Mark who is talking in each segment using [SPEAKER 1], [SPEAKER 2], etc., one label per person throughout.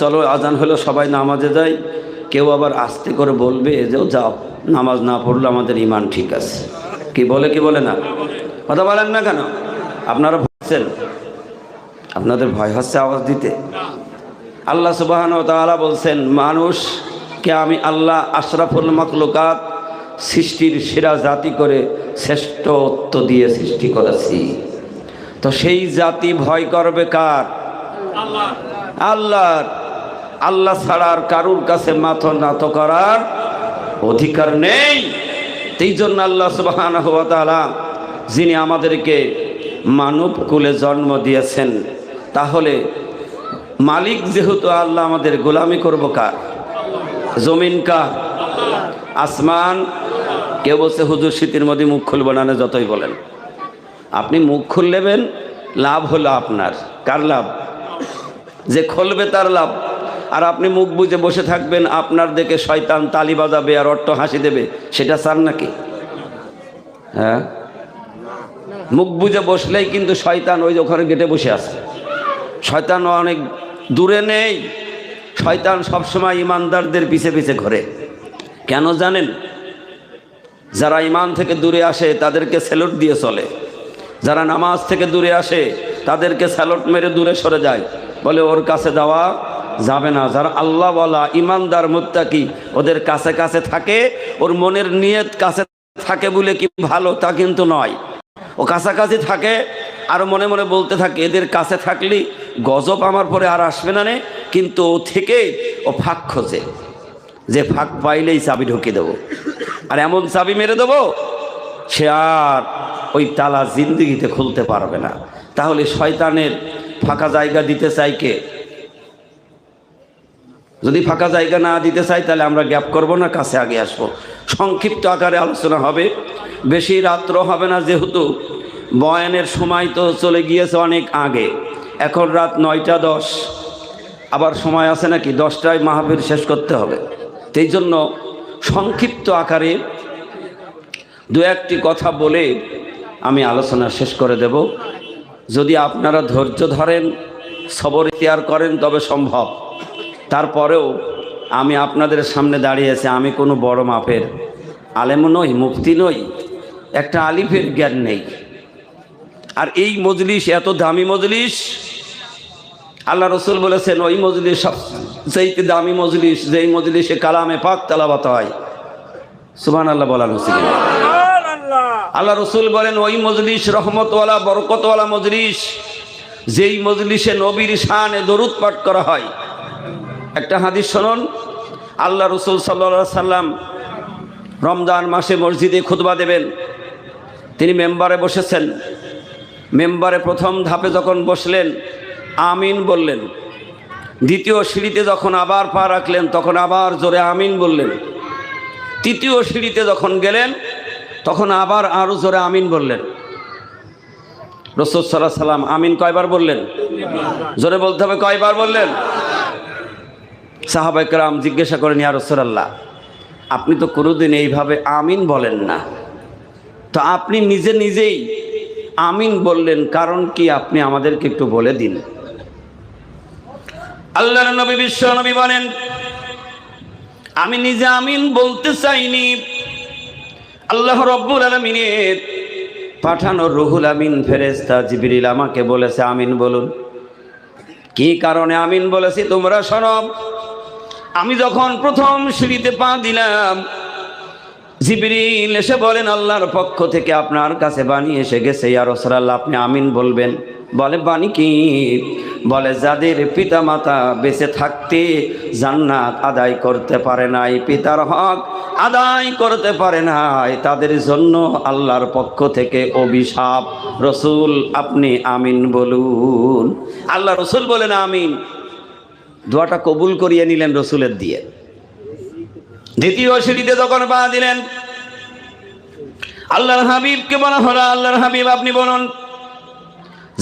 [SPEAKER 1] চলো, আজান হলো, সবাই নামাজে যাই কেউ আবার আস্তে করে বলবে যে যাও নামাজ না পড়লে আমাদের ইমান ঠিক আছে। কি বলে কি বলে না? কথা বলেন না কেন? আপনারা ভাবছেন আপনাদের ভয় হচ্ছে আওয়াজ দিতে। আল্লাহ সুবাহান তাআলা বলছেন মানুষকে আমি আল্লাহ আশরাফুল মখলুকাত সৃষ্টির সেরা জাতি করে শ্রেষ্ঠত্ব দিয়ে সৃষ্টি করেছি। তো সেই জাতি ভয় করবে কার? আল্লাহর। আল্লাহ ছাড়া আর কারুর কাছে মাথা নত করার অধিকার নেই। এই জন্য আল্লাহ সুবাহান যিনি আমাদেরকে মানব কুলে জন্ম দিয়েছেন, তাহলে মালিক যেহেতু আল্লাহ আমাদের গোলামি করব কার? জমিন কার? আসমান? কেউ বলছে, হুজুর, শীতের মধ্যে মুখ খুলব না যতই বলেন। আপনি মুখ খুললেবেন, লাভ হলো আপনার। কার লাভ? যে খুলবে তার লাভ। আর আপনি মুখ বুঝে বসে থাকবেন, আপনার দেখে শয়তান তালি বাজাবে আর অট্ট হাসি দেবে। সেটা চান নাকি? হ্যাঁ? মুখ বুঝে বসলেই কিন্তু শয়তান ওই ওখানে গেটে বসে আছে। শয়তান অনেক দূরে নেই। শয়তান সবসময় ইমানদারদের পিছে পিছে ঘোরে। কেন জানেন? যারা ইমান থেকে দূরে আসে, তাদেরকে স্যালুট দিয়ে চলে। যারা নামাজ থেকে দূরে আসে, তাদেরকে স্যালুট মেরে দূরে সরে যায়। বলে, ওর কাছে দেওয়া যাবে না। যারা আল্লাহ বলা ইমানদার, মুত্তাকি, ওদের কাছে কাছে থাকে, ওর মনের নিয়ত কাছে থাকে বলে কি ভালো তা কিন্তু নয়। ও কাছাকাছি থাকে, আর মনে মনে বলতে থাকে, এদের কাছে থাকলেই গজব আমার পরে আর আসবে না নে। কিন্তু ও থেকে ও ফাঁক খোঁজে। যে ফাঁক পাইলেই চাবি ঢুকিয়ে দেবো। আর এমন চাবি মেরে দেবো, সে আর ওই তালা জিন্দিগিতে খুলতে পারবে না। তাহলে শয়তানের ফাঁকা জায়গা দিতে চাই কে? যদি ফাঁকা জায়গা না দিতে চাই, তাহলে আমরা গ্যাপ করব না, কাছে আগে আসব। সংক্ষিপ্ত আকারে আলোচনা হবে। বেশি রাত্র হবে না, যেহেতু বয়ানের সময় তো চলে গিয়েছে অনেক আগে। এখন রাত নয়টা দশ। আবার সময় আছে নাকি? দশটায় মাহফিল শেষ করতে হবে। সেই জন্য সংক্ষিপ্ত আকারে দু একটি কথা বলে আমি আলোচনা শেষ করে দেব। যদি আপনারা ধৈর্য ধরেন, সবর ইতিহার করেন, তবে সম্ভব। তারপরেও আমি আপনাদের সামনে দাঁড়িয়েছি আমি কোনো বড় মাপের আলেম নই, মুফতি নই, একটা আলিফের জ্ঞান নেই। আর এই মজলিস, এত দামি মজলিস, আল্লাহ রসুল বলেছেন, ওই মজলিস সবচেয়ে দামি মজলিস, যেই মজলিসে কালামে পাক তালাবাত হয়। সুবান আল্লাহ বলান হুসিন আল্লাহ রসুল বলেন, ওই মজলিস রহমতওয়ালা, বরকতওয়ালা মজলিস, যেই মজলিসে নবীর শানে দরুদ পাঠ করা হয়। একটা হাদিস শুনুন। আল্লাহ রসুল সাল্লা সাল্লাম রমজান মাসে মসজিদে খুতবা দেবেন। তিনি মেম্বারে বসেছেন। মেম্বারে প্রথম ধাপে যখন বসলেন, আমিন বললেন। দ্বিতীয় সিঁড়িতে যখন আবার পা রাখলেন, তখন আবার জোরে আমিন বললেন। তৃতীয় সিঁড়িতে যখন গেলেন, তখন আবার আরও জোরে আমিন বললেন। রসদ সাল্লাহ সাল্লাম আমিন কয়বার বললেন? জোরে বলতে হবে, কয়বার বললেন? সাহাবাইকরাম জিজ্ঞাসা করেন, ইয়া রসুলাল্লাহ, আপনি তো কোনোদিন এইভাবে আমিন বলেন না। তো আপনি নিজে নিজেই আমিন বললেন, কারণ কি আপনি আমাদেরকে একটু বলে দিন। আল্লাহর নবী, বিশ্ব নবী বলেন, আমি নিজে আমিন বলতে চাইনি। আল্লাহ রব্বুল আলমিনের পাঠানো রুহুল আমিন ফেরেস্তা জিবিরিল আমাকে বলেছে, আমিন বলুন। কি কারণে আমিন বলেছি তোমরা সনব আমি যখন প্রথম সিঁড়িতে পা দিলাম, জিবিরিল এসে বলেন, আল্লাহর পক্ষ থেকে আপনার কাছে বাণী এসে গেছে আর রসরাল্লাহ আপনি আমিন বলবেন। বলে, বাণী কি? বলে, যাদের পিতা মাতা বেঁচে থাকতে জান্নাত আদায় করতে পারে নাই, পিতার হক আদায় করতে পারে নাই, তাদের জন্য আল্লাহর পক্ষ থেকে অভিশাপ। রসুল, আপনি আমিন বলুন। আল্লাহ রসুল বলেন, আমিন। দোয়াটা কবুল করিয়ে নিলেন রসুলের দিয়ে। দ্বিতীয় সিঁড়িতে যখন পা দিলেন, আল্লাহর হাবিবকে বলা হলো, আল্লাহর হাবিব আপনি বলুন,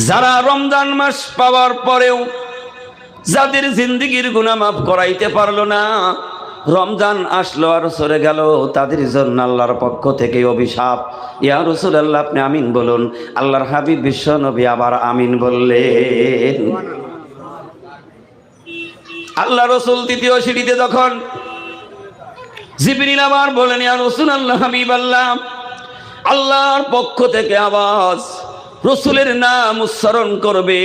[SPEAKER 1] যারা রমজান মাস পাওয়ার পরেও যাদের জিন্দিগির গুণা মাফ করাইতে পারল না, রমজান আসলো আর সরে গেল, তাদের জন্য আল্লাহর পক্ষ থেকে অভিশাপ। ইয়া রসুল আল্লাহ আপনি আমিন বলুন, আল্লাহর হাবিব বিশ্ব নবী আবার আমিন বললেন। আল্লাহ রসুল তৃতীয় সিঁড়িতে যখন জিবরিল আবার বলেন রসুল আল্লাহ হাবিব আল্লাহ, আল্লাহর পক্ষ থেকে আওয়াজ রসুলের নাম উচ্চারণ করবে,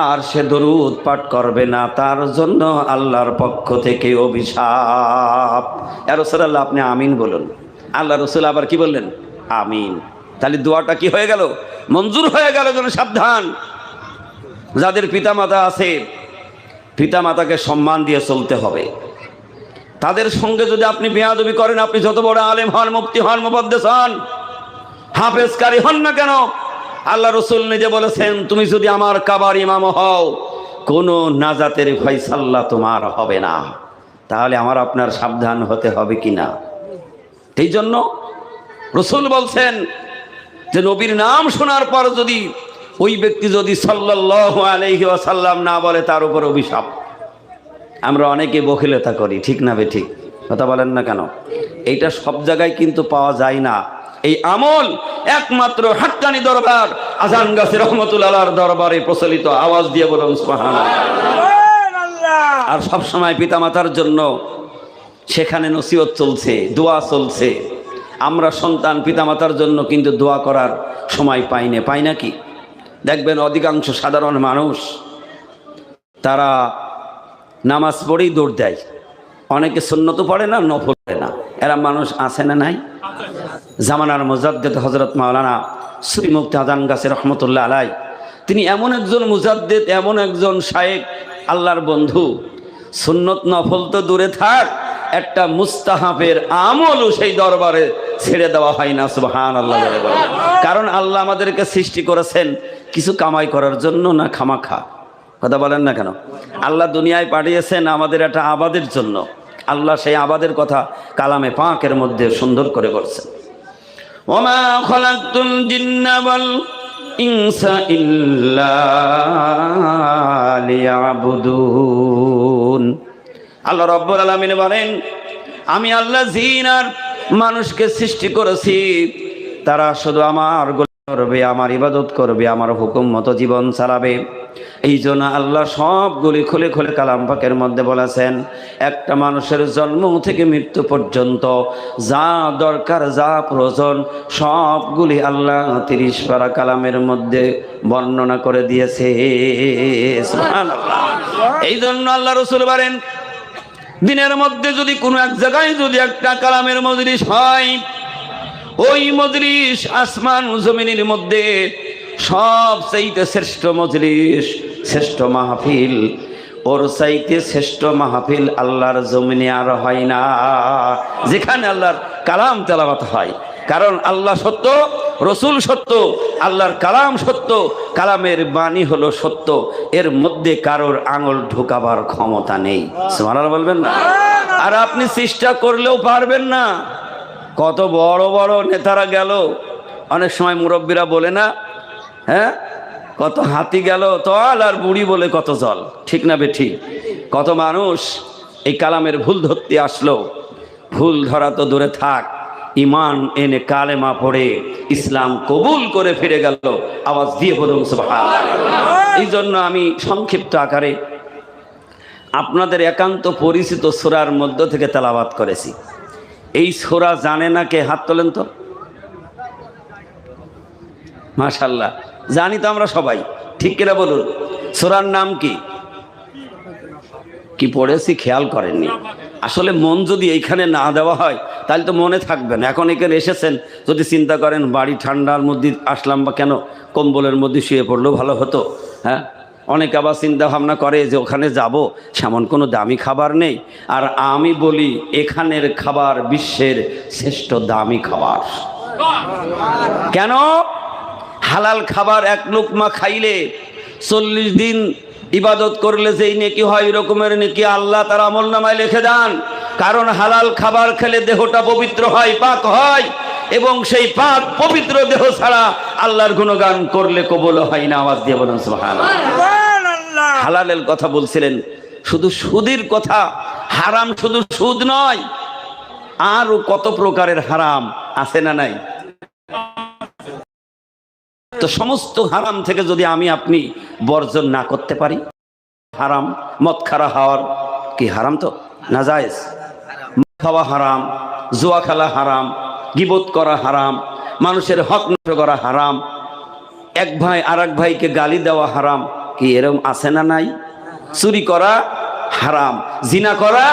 [SPEAKER 1] আর সে দরুদ পাঠ করবে না, তার জন্য আল্লাহর পক্ষ থেকে অভিশাপ। রসুল আল্লাহ আপনি আমিন বলুন। আল্লাহ রসুল আবার কি বললেন? আমিন। তাহলে দোয়াটা কি হয়ে গেল? মঞ্জুর হয়ে গেল, যেন সাবধান। যাদের পিতামাতা আছে পিতামাতাকে সম্মান দিয়ে চলতে হবে। তাদের সঙ্গে যদি আপনি বেয়াদবি করেন, আপনি যত বড় আলেম হন মুক্তি হন মুবদ্দেস হন, হাফেজকারী হন না কেন? আল্লাহ রসুল নিজে বলেছেন, তুমি যদি আমার কাবার ইমাম হও, কোনো নাজাতের ফয়সাল্লা তোমার হবে না। তাহলে আমার আপনার সাবধান হতে হবে কি না এই জন্য রসুল বলছেন যে, নবীর নাম শোনার পর যদি ওই ব্যক্তি যদি সাল্লাহ আলহি আসাল্লাম না বলে তার উপর অভিশাপ। আমরা অনেকে বখিলতা করি ঠিক না বে ঠিক কথা বলেন না কেন? এইটা সব জায়গায় কিন্তু পাওয়া যায় না। এই আমল একমাত্র হাক্কানি দরবার আজান গাছে রহমতুল্লাহর দরবারে প্রচলিত আওয়াজ দিয়ে বলুন আর সব সময় পিতামাতার জন্য সেখানে নসিহত চলছে দোয়া চলছে। আমরা সন্তান পিতামাতার জন্য কিন্তু দোয়া করার সময় পাই না পাই না কি? দেখবেন অধিকাংশ সাধারণ মানুষ, তারা নামাজ পড়েই দৌড় দেয়। অনেকে সুন্নত পড়ে না, নফল পড়ে না। এরা মানুষ আছে না নাই? জামানার মুজাদ্দেদ হজরত মাওলানা শ্রী মুক্তি আদান গাছের রহমতুল্লাহ আলাই তিনি এমন একজন মুজাদ্দেদ, এমন একজন শায়েক, আল্লাহর বন্ধু। সুন্নত নফল তো দূরে থাক, একটা মুস্তাহাফের আমলও সেই দরবারে ছেড়ে দেওয়া হয় না সুবহান আল্লাহ। কারণ আল্লাহ আমাদেরকে সৃষ্টি করেছেন কিছু কামাই করার জন্য না খামাখা? কথা বলেন না কেন? আল্লাহ দুনিয়ায় পাঠিয়েছেন আমাদের একটা আবাদের জন্য। আল্লাহ সেই আবাদের কথা কালামে পাঁকের মধ্যে সুন্দর করে বলছেন। ওমা ইনসা আল্লাহ রব্বুল আলামিন বলেন, আমি আল্লাহ জিন আর মানুষকে সৃষ্টি করেছি, তারা শুধু আমার করবে, আমার ইবাদত করবে, আমার হুকুম মতো জীবন চালাবে। এই জন্য আল্লাহ সবগুলি খুলে খুলে কালাম পাকের মধ্যে বলেছেন, একটা মানুষের জন্ম থেকে মৃত্যু পর্যন্ত যা দরকার, যা প্রয়োজন, সবগুলি আল্লাহ তিরিশ পারা কালামের মধ্যে বর্ণনা করে দিয়েছে। এই জন্য আল্লাহ রসুল বলেন, দিনের মধ্যে যদি কোনো এক জায়গায় যদি একটা কালামের মজলিস হয় ওই মজলিস আসমান জমিনের মধ্যে সব চাইতে শ্রেষ্ঠ মজলিস, শ্রেষ্ঠ মাহফিল। ওর চাইতে শ্রেষ্ঠ মাহফিল আল্লাহর জমিনে আর হয় না। যেখানে আল্লাহর কালাম তেলাবাত হয়। কারণ আল্লাহ সত্য, রসুল সত্য, আল্লাহর কালাম সত্য, কালামের বাণী হলো সত্য। এর মধ্যে কারোর আঙুল ঢুকাবার ক্ষমতা নেই। বলবেন না? আর আপনি চেষ্টা করলেও পারবেন না। কত বড় বড় নেতারা গেল। অনেক সময় মুরব্বীরা বলে না হ্যাঁ? কত হাতি গেল, তল আর বুড়ি বলে কত জল। ঠিক না বেঠি কত মানুষ এই কালামের ভুল ধরতে আসলো। ভুল ধরা তো দূরে থাক। ইমান এনে কালেমা পড়ে ইসলাম কবুল করে ফিরে গেল। আওয়াজ দিয়ে বলুন এই জন্য আমি সংক্ষিপ্ত আকারে আপনাদের একান্ত পরিচিত সুরার মধ্য থেকে তেলাবাত করেছি। এই সোরা জানে না কে হাত তোলেন তো? মাশাল্লাহ। জানি তো আমরা সবাই। ঠিক কিনা বলুন? সোরার নাম কি? কি পড়েছি খেয়াল করেননি। আসলে মন যদি এইখানে না দেওয়া হয়, তাহলে তো মনে থাকবে না। এখন এখানে এসেছেন, যদি চিন্তা করেন, বাড়ি ঠান্ডার মধ্যে আসলাম বা কেন? কম্বলের মধ্যে শুয়ে পড়লেও ভালো হতো হ্যাঁ? অনেক আবার চিন্তা ভাবনা করে যে ওখানে যাব, সেমন কোনো দামি খাবার নেই। আর আমি বলি, এখানের খাবার বিশ্বের শ্রেষ্ঠ দামি খাবার। কেন? হালাল খাবার এক লোকমা খাইলে চল্লিশ দিন ইবাদত করলে যেই নেকি হয় ওই রকমের নেকি আল্লাহ তার আমল নামায় লিখে দেন। কারণ হালাল খাবার খেলে দেহটা পবিত্র হয়, পাক হয়। এবং সেই পাক পবিত্র দেহ ছাড়া আল্লাহর গুণগান করলে কবল হয় না আওয়াজ দিয়ে বলুন। হালালের কথা বলছিলেন শুধু সুদের কথা হারাম শুধু সুদ নয় আরও কত প্রকারের হারাম আছে না নাই? তো সমস্ত হারাম থেকে যদি আমি আপনি বর্জন না করতে পারি হারাম মদ খারা হওয়ার কি হারাম তো? না জায়েজ। মদ খাওয়া হারাম জুয়া খেলা হারাম গিবত করা হারাম মানুষের হক নষ্ট করা হারাম এক ভাই আর এক ভাইকে গালি দেওয়া হারাম কি এরকম আছে না নাই? চুরি করা হারাম জিনা করা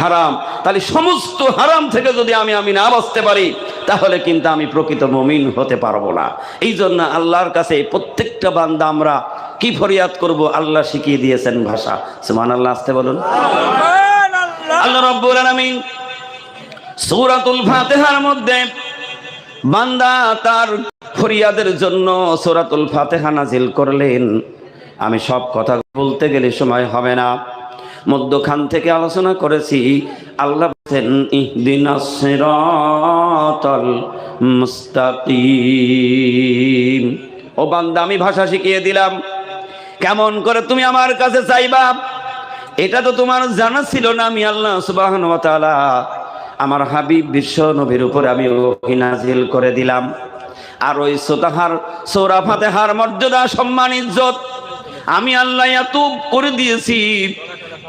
[SPEAKER 1] হারাম। তাহলে সমস্ত হারাম থেকে যদি আমি আমি না বাঁচতে পারি তাহলে কিন্তু আমি প্রকৃত মমিন হতে পারব না। এই জন্য আল্লাহর কাছে প্রত্যেকটা বান্দা আমরা কি ফরিয়াদ করব? আল্লাহ শিখিয়ে দিয়েছেন ভাষা। সুমান আল্লাহ আসতে বলুন। আল্লাহ রব্বুল আলামিন সূরাতুল ফাতিহার মধ্যে বান্দা তার ফরিয়াদের জন্য সূরাতুল ফাতিহা নাজিল করলেন। আমি সব কথা বলতে গেলে সময় হবে না। মধ্যখান থেকে আলোচনা করেছি। আল্লাহ বলেন ও বান্দা, আমি ভাষা শিখিয়ে দিলাম। কেমন করে তুমি আমার কাছে চাইবা? এটা তো তোমার জানা ছিল না, আমি আল্লাহ সুবহান আমার হাবিব বিশ্ব নবীর উপরে আমি নাজিল করে দিলাম। আর ওই সোতাহার সৌরা ফাতেহার মর্যাদা, সম্মান, ইজ্জত আমি আল্লাহ এত করে দিয়েছি।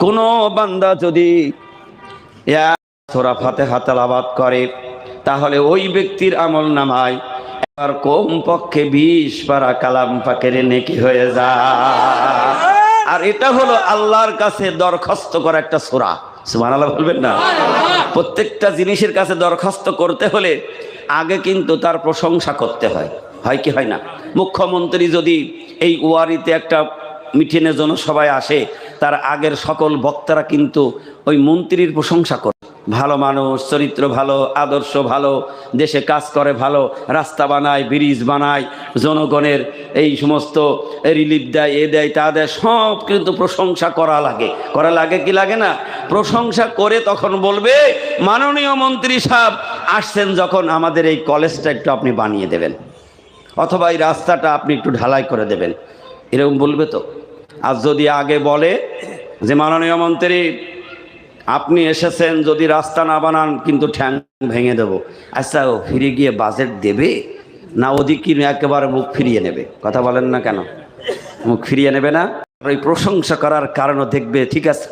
[SPEAKER 1] কোন বান্দা যদি সৌরা ফাতেহা তেলাবাদ করে, তাহলে ওই ব্যক্তির আমল নামায় আর কম পক্ষে বিশ পারা কালাম পাকের নেকি হয়ে যায়। আর এটা হলো আল্লাহর কাছে দরখাস্ত করা একটা সোরা। সুমান আল্লাহ বলবেন না? প্রত্যেকটা জিনিসের কাছে দরখাস্ত করতে হলে আগে কিন্তু তার প্রশংসা করতে হয়। হয় কি হয় না? মুখ্যমন্ত্রী যদি এই ওয়ারিতে একটা মিটিংয়ের জন্য সবাই আসে, তার আগের সকল বক্তারা কিন্তু ওই মন্ত্রীর প্রশংসা করে। ভালো মানুষ, চরিত্র ভালো, আদর্শ ভালো, দেশে কাজ করে ভালো, রাস্তা বানায়, ব্রিজ বানায়, জনগণের এই সমস্ত রিলিফ দেয়, এ দেয়, তা দেয়, সব কিন্তু প্রশংসা করা লাগে। করা লাগে কি লাগে না? প্রশংসা করে তখন বলবে, মাননীয় মন্ত্রী সাহেব, আসছেন যখন আমাদের এই কলেজটা একটু আপনি বানিয়ে দেবেন। অথবা এই রাস্তাটা আপনি একটু ঢালাই করে দেবেন। এরকম বলবে তো? আর যদি আগে বলে যে, মাননীয় মন্ত্রী আপনি এসেছেন, যদি রাস্তা না বানান, কিন্তু ঠ্যাং ভেঙে দেবো। আচ্ছা ও ফিরে গিয়ে বাজেট দেবে? না ওদিকে একেবারে মুখ ফিরিয়ে নেবে? কথা বলেন না কেন? মুখ ফিরিয়ে নেবে না? ওই প্রশংসা করার কারণও দেখবে, ঠিক আছে?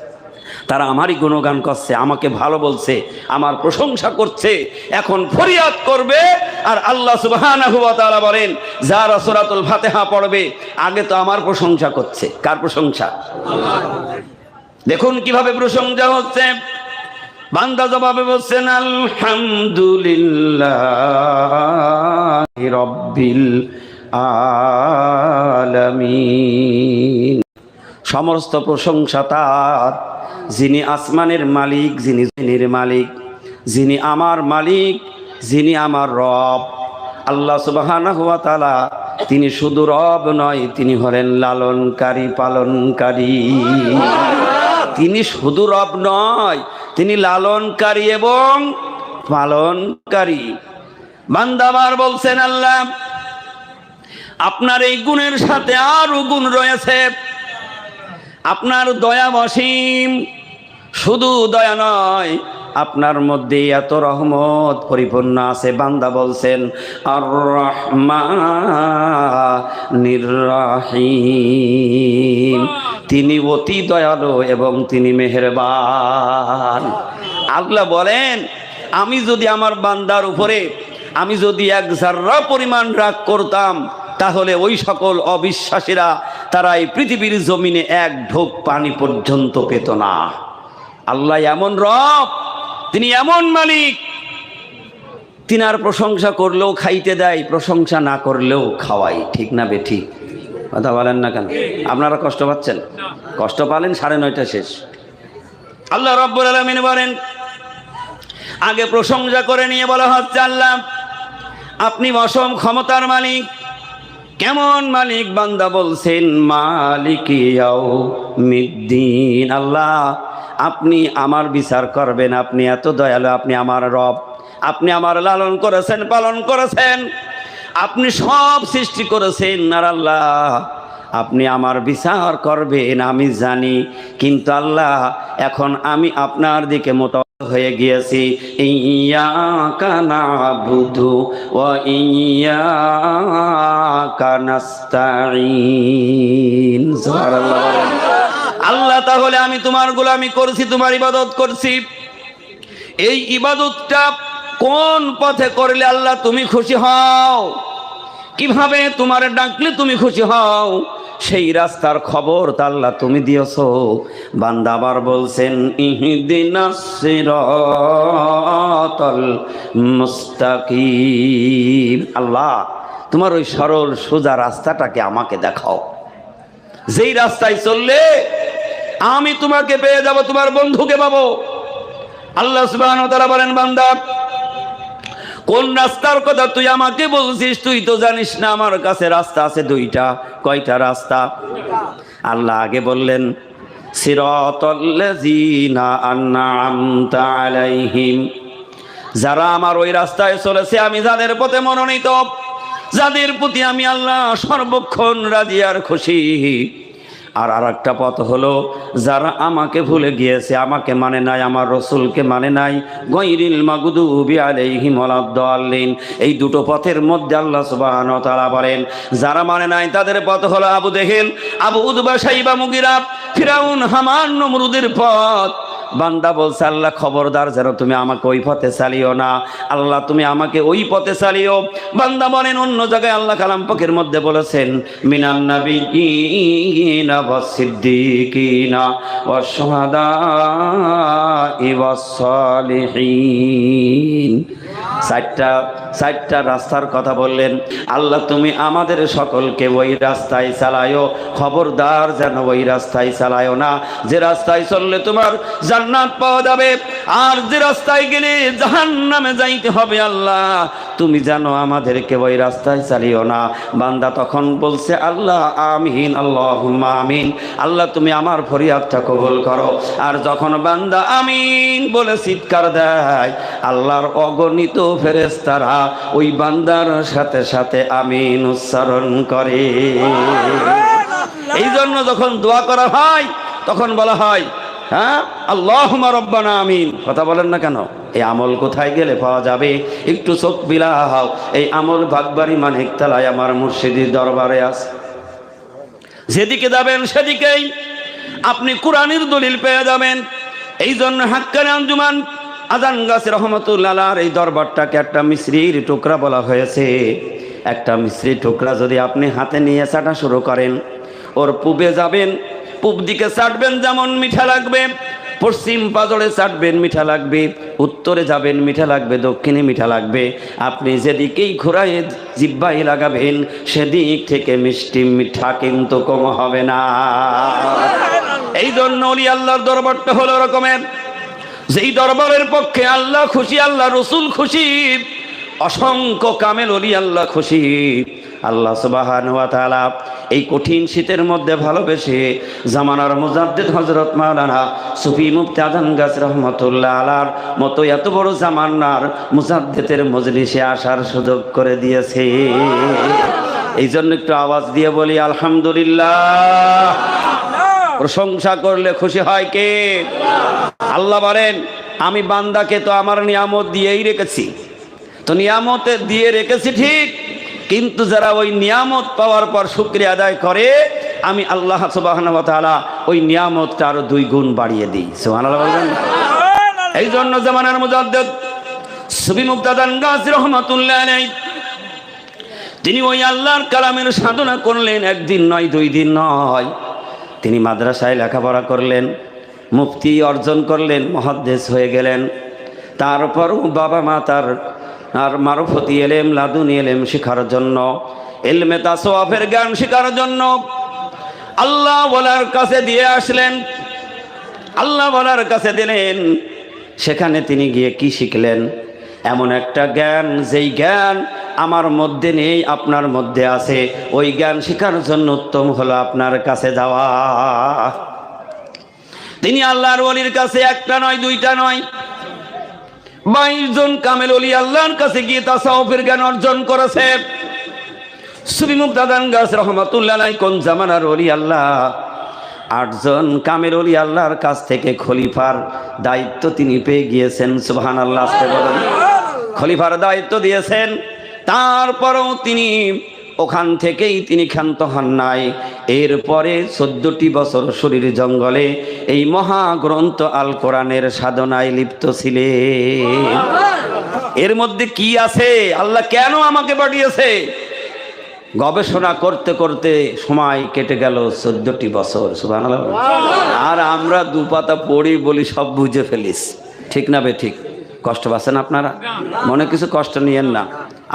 [SPEAKER 1] তারা আমারই গুণগান করছে, আমাকে ভালো বলছে, আমার প্রশংসা করছে, এখন ফরিয়াদ করবে, আর আল্লাহ তাআলা বলেন, যারা সূরাতুল ফাতিহা পড়বে, আগে তো আমার প্রশংসা করছে। কার প্রশংসা? দেখুন কীভাবে প্রশংসা হচ্ছে। বান্দা জবাবে বলছেন, আলহামদুলিল্লাহ রব্বিল আলামিন। সমস্ত প্রশংসা তার, যিনি আসমানের মালিক, যিনি যিনির মালিক, যিনি আমার মালিক, যিনি আমার রব। আল্লাহ সুবহানাহু ওয়া তাআলা তিনি শুধু রব নয়, তিনি হলেন লালনকারী, পালনকারী। তিনি শুধু রব নয়, তিনি লালনকারী এবং পালনকারী। বান্দাবার বলছেন, আল্লাহ, আপনার এই গুণের সাথে আরও গুণ রয়েছে। আপনার দয়া অসীম, শুধু দয়া নয়, আপনার মধ্যে এত রহমত পরিপূর্ণ আছে। বান্দা বলছেন আর রহমানির তিনি অতি দয়ালু এবং তিনি মেহেরবান। আল্লাহ বলেন, আমি যদি আমার বান্দার উপরে, আমি যদি এক জার্রা পরিমাণ রাগ করতাম, তাহলে ওই সকল অবিশ্বাসীরা তারা এই পৃথিবীর জমিনে এক ঢোক পানি পর্যন্ত পেত না। আল্লাহ এমন রব, তিনি এমন মালিক। তিনার প্রশংসা করলেও খাইতে দেয়, প্রশংসা না করলেও খাওয়াই, ঠিক না বে ঠিক? কথা বলেন না কেন? আপনারা কষ্ট পাচ্ছেন? কষ্ট পালেন, সাড়ে নয়টা শেষ। আল্লাহ রব্বুল আলমিন বলেন, আগে প্রশংসা করে নিয়ে বলা হচ্ছে, আল্লাহ, আপনি অসম ক্ষমতার মালিক। কেমন মালিক বান্দা বলছেন, মালিক মিদ্দিন আল্লাহ, আপনি আমার বিচার করবেন, আপনি এত দয়ালু, আপনি আমার রব, আপনি আমার লালন করেছেন, পালন করেছেন। আপনি সব সৃষ্টি করেছেন আর আল্লাহ আপনি আমার বিচার করবেন, আমি জানি। কিন্তু আল্লাহ, এখন আমি আপনার দিকে মত হয়ে গিয়েছি। ইয়া কানা বুধু ও আল্লাহ, তাহলে আমি তোমার গোলামি করছি, তোমার ইবাদত করছি। এই ইবাদতটা কোন পথে করলে আল্লাহ তুমি খুশি হও? কীভাবে তোমার ডাকলে তুমি খুশি হও? সেই রাস্তার খবর তা আল্লাহ তুমি দিয়েছ। বান্দা আবার বলছেন মুস্তাকিম। আল্লাহ, তোমার ওই সরল সোজা রাস্তাটাকে আমাকে দেখাও। যেই রাস্তায় চললে আমি তোমাকে পেয়ে যাব, তোমার বন্ধুকে পাবো। আল্লাহ ওয়া তাআলা বলেন, বান্দা কোন রাস্তার কথা তুই আমাকে বলছিস? তুই তো জানিস না আমার কাছে রাস্তা আছে দুইটা। কয়টা রাস্তা? আল্লাহ আগে বললেন আলাইহিম। যারা আমার ওই রাস্তায় চলেছে, আমি যাদের পথে মনোনীত, যাদের প্রতি আমি আল্লাহ সর্বক্ষণ রাজি আর খুশি। আর আর একটা পথ হলো, যারা আমাকে ভুলে গিয়েছে, আমাকে মানে নাই, আমার রসুলকে মানে নাই গৈরিল মাগুদুবি আলাইহিম ওয়ালাদ-দাল্লিন এই দুটো পথের মধ্যে আল্লাহ সুবহানাহু ওয়া তাআলা বলেন, যারা মানে নাই, তাদের পথ হলো আবু দেখেন আবু উদবা, সাইবা, মুগিরা, ফিরাউন, হামান, নমরুদের পথ। বান্দা বলছে, আল্লাহ খবরদার, যেন তুমি আমাকে ওই পথে চালিও না। আল্লাহ, তুমি আমাকে ওই পথে চালিও। বান্দা বলেন, অন্য জায়গায় আল্লাহ কালাম পাকের মধ্যে বলেছেন, মিনান নাবিয়িনা ওয়াস সিদ্দিকিনা ওয়াস শুহাদা ওয়াস সালিহিন। চারটা চারটা রাস্তার কথা বললেন, আল্লাহ, তুমি আমাদের সকলকে ওই রাস্তায় চালায়ও খবরদার যেন ওই রাস্তায় চালায়ও না। যে রাস্তায় চললে তোমার জান্নাত পাওয়া যাবে। আর যে রাস্তায় গেলে জাহান্নামে যাইতে হবে আল্লাহ। তুমি জানো আমাদেরকে ওই রাস্তায় চালিও না। বান্দা তখন বলছে, আল্লাহ, আমিন আল্লাহ আমিন। আল্লাহ, তুমি আমার ফরিয়াদটা কবুল করো। আর যখন বান্দা আমিন বলে চিৎকার দেয়, আল্লাহর অগণিত ফেরেস্তারা ওই বান্দার সাথে সাথে আমিন উচ্চারণ করে। এই জন্য যখন দোয়া করা হয়, তখন বলা হয় হ্যাঁ আল্লাহ রব্বানা আমিন। কথা বলেন না কেন? এই আমল কোথায় গেলে পাওয়া যাবে? একটু চোখ বিলা হাও। এই আমল ভাগবাড়ি মানিক তালায় আমার মুর্শিদির দরবারে আছে। যেদিকে যাবেন সেদিকেই আপনি কোরআনের দলিল পেয়ে যাবেন। এই জন্য হাক্কানি আঞ্জুমান আজান গাছ রহমতুল্লাহ এই দরবারটাকে একটা মিশ্রির টুকরা বলা হয়েছে। একটা মিশ্রির টুকরা যদি আপনি হাতে নিয়ে চাটা শুরু করেন, ওর পূবে যাবেন, পূব দিকে চাটবেন যেমন মিঠা লাগবে, পশ্চিম পাজরে চাটবেন মিঠা লাগবে, উত্তরে যাবেন মিঠা লাগবে, দক্ষিণে মিঠা লাগবে। আপনি যেদিকেই ঘোরায় জিব্বাই লাগাবেন, সেদিক থেকে মিষ্টি মিঠা কিন্তু কম হবে না। এই জন্য আল্লাহর দরবারটা হলো রকমের যেই দরবারের পক্ষে আল্লাহ খুশি, আল্লাহ রসুল খুশি, অসংখ্য কামেল অলি আল্লাহ খুশি। আল্লাহ সুবাহান এই কঠিন শীতের মধ্যে ভালোবেসে জামানার মুজাদ্দিদ হজরত মাওলানা সুফি মুফতি আজান গাছ রহমতুল্লাহ আলার মতো এত বড় জামানার মুজাদ্দিদের মজলিসে আসার সুযোগ করে দিয়েছে। এই জন্য একটু আওয়াজ দিয়ে বলি, আলহামদুলিল্লাহ। প্রশংসা করলে খুশি হয় কে? আল্লাহ বলেন আমি বান্দাকে তো আমার নিয়ামত দিয়েই রেখেছি। তো নিয়ামতে দিয়ে রেখেছি ঠিক কিন্তু যারা ওই নিয়ামত পাওয়ার পর শুক্রিয়া আদায় করে আমি আল্লাহ সুবাহন তাআলা ওই নিয়ামতটা আরও দুই গুণ বাড়িয়ে দিই। সুবহানাল্লাহ বলবেন? এই জন্য জামানার মুজাদ্দিদ সুবি মুক্তাদান গাছ রহমাতুল্লাহ নেই তিনি ওই আল্লাহর কালামের সাধনা করলেন একদিন নয় দুই দিন নয়। তিনি মাদ্রাসায় লেখাপড়া করলেন। মুফতি অর্জন করলেন, মহাদ্দেশ হয়ে গেলেন। তারপরও বাবা মা তার, আর মারফতি এলেম, লাদুনি এলেম শেখার জন্য, এলমে তাসোয়াফের জ্ঞান শেখার জন্য আল্লাহ বলার কাছে দিয়ে আসলেন। আল্লাহ বলার কাছে দিলেন, সেখানে তিনি গিয়ে কি শিখলেন? এমন একটা জ্ঞান, যেই জ্ঞান আমার মধ্যে নেই, আপনার মধ্যে আছে। ওই জ্ঞান শেখার জন্য উত্তম হলো আপনার কাছে যাওয়া। তিনি আল্লাহর ওলির কাছে একটা নয়, দুইটা নয়। বাইশ জন কামেল অলি আল্লাহর কাছে গিয়ে তাসাউফের জ্ঞান অর্জন করেছে। সুবি মুক্তাদান গাছ রহমতুল্লাহ কোন জামানার অলি আল্লাহ? আটজন কামের অলি আল্লাহর কাছ থেকে খলিফার দায়িত্ব তিনি পেয়ে গিয়েছেন সুবহান আল্লাহ বলেন। খলিফার দায়িত্ব দিয়েছেন। তারপরেও তিনি ওখান থেকেই তিনি ক্ষান্ত হন নাই। এরপরে চোদ্দটি বছর শরীর জঙ্গলে এই মহাগ্রন্থ আল কোরআনের সাধনায় লিপ্ত ছিলেন এর মধ্যে কি আছে? আল্লাহ কেন আমাকে পাঠিয়েছে? গবেষণা করতে করতে সময় কেটে গেল চোদ্দটি বছর। আর আমরা দু পাতা পড়ি বলি সব বুঝে ফেলিস। ঠিক না বে ঠিক? কষ্ট পাচ্ছেন আপনারা? মনে কিছু কষ্ট নিয়েন না।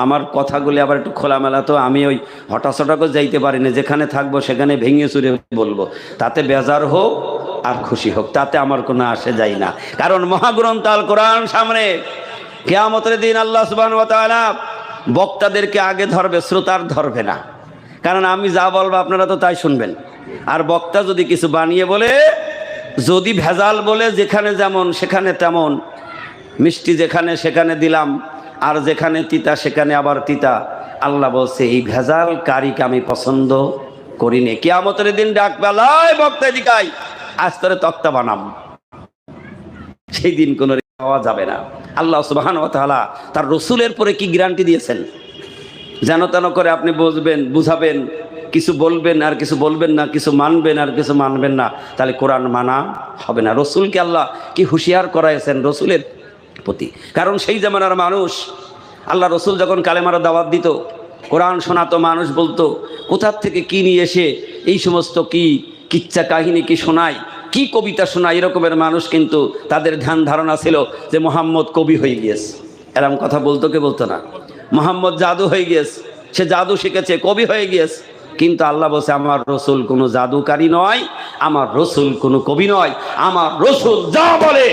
[SPEAKER 1] আমার কথাগুলি আবার একটু খোলামেলা, তো আমি ওই হঠাৎ যাইতে পারি না যেখানে থাকব সেখানে ভেঙে চুরে বলব। তাতে বেজার হোক আর খুশি হোক, তাতে আমার কোনো আসে যায় না। কারণ মহাগ্রন্থ আল কোরআন সামনে কেয়ামতের দিন আল্লাহ সুবাহ বক্তাদেরকে আগে ধরবে, শ্রোতার ধরবে না। কারণ আমি যা বলব আপনারা তো তাই শুনবেন। আর বক্তা যদি কিছু বানিয়ে বলে, যদি ভেজাল বলে, যেখানে যেমন, সেখানে তেমন, মিষ্টি যেখানে সেখানে দিলাম আর যেখানে তিতা, সেখানে আবার তিতা। আল্লাহ বলছে, এই ভেজাল কারিকে আমি পছন্দ করি করিনি। কেয়ামতের দিন ডাক বেলায় বক্তা দিকাই আজ তোরে তক্তা বানাম। সেই দিন কোনো পাওয়া যাবে না। আল্লাহ সুবাহান তাআলা তার রসুলের পরে কি গ্যারান্টি দিয়েছেন? যেন তেন করে আপনি বুঝবেন, বুঝাবেন, কিছু বলবেন আর কিছু বলবেন না, কিছু মানবেন আর কিছু মানবেন না। তাহলে কোরআন মানা হবে না। রসুলকে আল্লাহ কি হুঁশিয়ার করাইছেন? রসুলের প্রতি। কারণ সেই জামানার মানুষ, আল্লাহ রসুল যখন কালেমারা দাওয়াত দিত, কোরআন শোনাতো, মানুষ বলতো, কোথার থেকে কি নিয়ে এসে এই সমস্ত কি কিচ্ছা কাহিনী কি শোনায়, কি কবিতা শোনায়, এরকমের মানুষ কিন্তু তাদের ধ্যান ধারণা ছিল যে মোহাম্মদ কবি হয়ে গিয়েছে। এরম কথা বলতো কে বলতো না? মোহাম্মদ জাদু হয়ে গিয়েছে, সে জাদু শিখেছে, কবি হয়ে গিয়েছে। কিন্তু আল্লাহ বলছে, আমার রসুল কোনো জাদুকারী নয়, আমার রসুল কোনো কবি নয়, আমার রসুল যা বলে